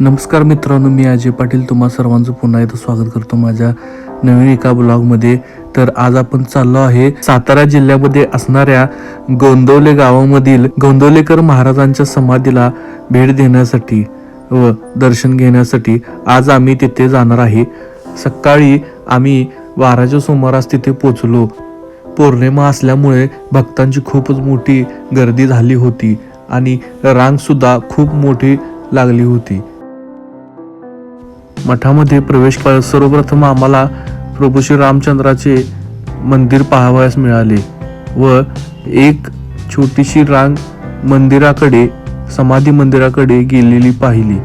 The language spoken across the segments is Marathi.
नमस्कार मित्रांनो मी अजय पाटील. तुम्हा सर्वांचं पुन्हा एकदा स्वागत करतो माझ्या नवीन एका ब्लॉगमध्ये. तर आज आपण चाललो आहे सातारा जिल्ह्यामध्ये असणाऱ्या गोंदवले गावामधील गोंदवलेकर महाराजांच्या समाधीला भेट देण्यासाठी व दर्शन घेण्यासाठी आज आम्ही तिथे जाणार आहे. सकाळी आम्ही बाराच्या सुमारास तिथे पोचलो पौर्णिमा असल्यामुळे भक्तांची खूपच मोठी गर्दी झाली होती आणि रांगसुद्धा खूप मोठी लागली होती. मठामध्ये प्रवेश केला सर्वप्रथम आम्हाला प्रभू श्री रामचंद्राचे मंदिर पाहावयास मिळाले व एक छोटीशी रांग मंदिराकडे समाधी मंदिराकडे गेलेली पाहिली.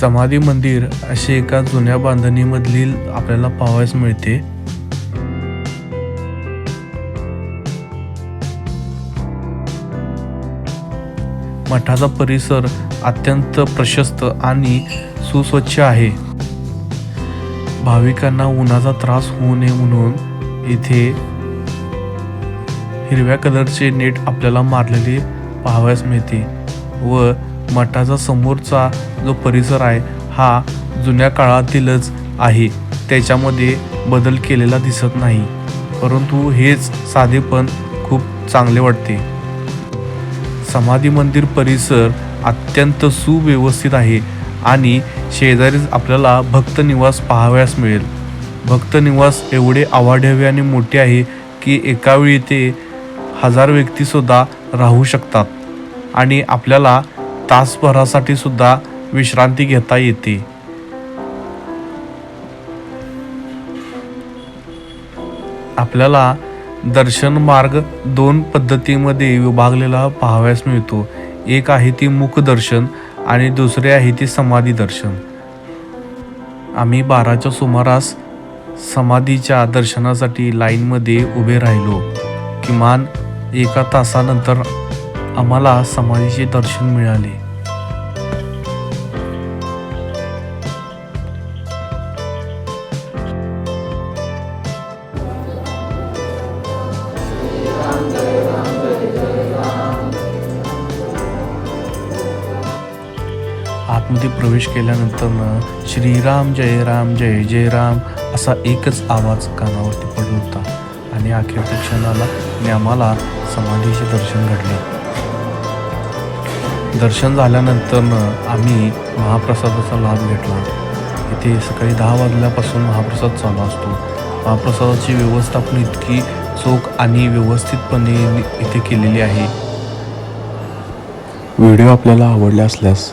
समाधी मंदिर असे एका जुन्या बांधणीमधील आपल्याला पाहावयास मिळते. मठाचा परिसर अत्यंत प्रशस्त आणि सुस्वच्छ आहे. भाविकांना उन्हाचा त्रास होऊ नये म्हणून इथे हिरव्या कलरचे नेट आपल्याला मारलेले पाहावयास मिळते व मठाचा समोरचा जो परिसर आहे हा जुन्या काळातीलच आहे. त्याच्यामध्ये बदल केलेला दिसत नाही. परंतु हेच साधेपण खूप चांगले वाटते. समाधी मंदिर परिसर अत्यंत सुव्यवस्थित आहे आणि शेजारीच आपल्याला भक्त निवास पाहावयास मिळेल. भक्त निवास एवढे आवाढव्य आणि मोठे आहे की एकावेळी ते हजार व्यक्तीसुद्धा राहू शकतात आणि आपल्याला तासभरासाठी सुद्धा विश्रांती घेता येते. आपल्याला दर्शन मार्ग दोन पद्धतीमध्ये विभागलेला पाहावयास मिळतो. एक आहे ती मुखदर्शन आणि दुसरे आहे ती समाधी दर्शन. आम्ही बाराच्या सुमारास समाधीच्या दर्शनासाठी लाईनमध्ये उभे राहिलो. किमान एका तासानंतर आम्हाला समाधीचे दर्शन मिळाले. आतमध्ये प्रवेश केल्यानंतर श्रीराम जय राम जय जय राम असा एकच आवाज कानावरती पडला होता. आणि अखेरच्या क्षणाला आणि आम्हाला समाधीचे दर्शन घडले. दर्शन झाल्यानंतर आम्ही महाप्रसादाचा लाभ घेतला. इथे सकाळी दहा वाजल्यापासून महाप्रसाद चालू असतो. महाप्रसादाची व्यवस्था पण इतकी चोख आणि व्यवस्थितपणे इथे केलेली आहे. व्हिडिओ आपल्याला आवडला असल्यास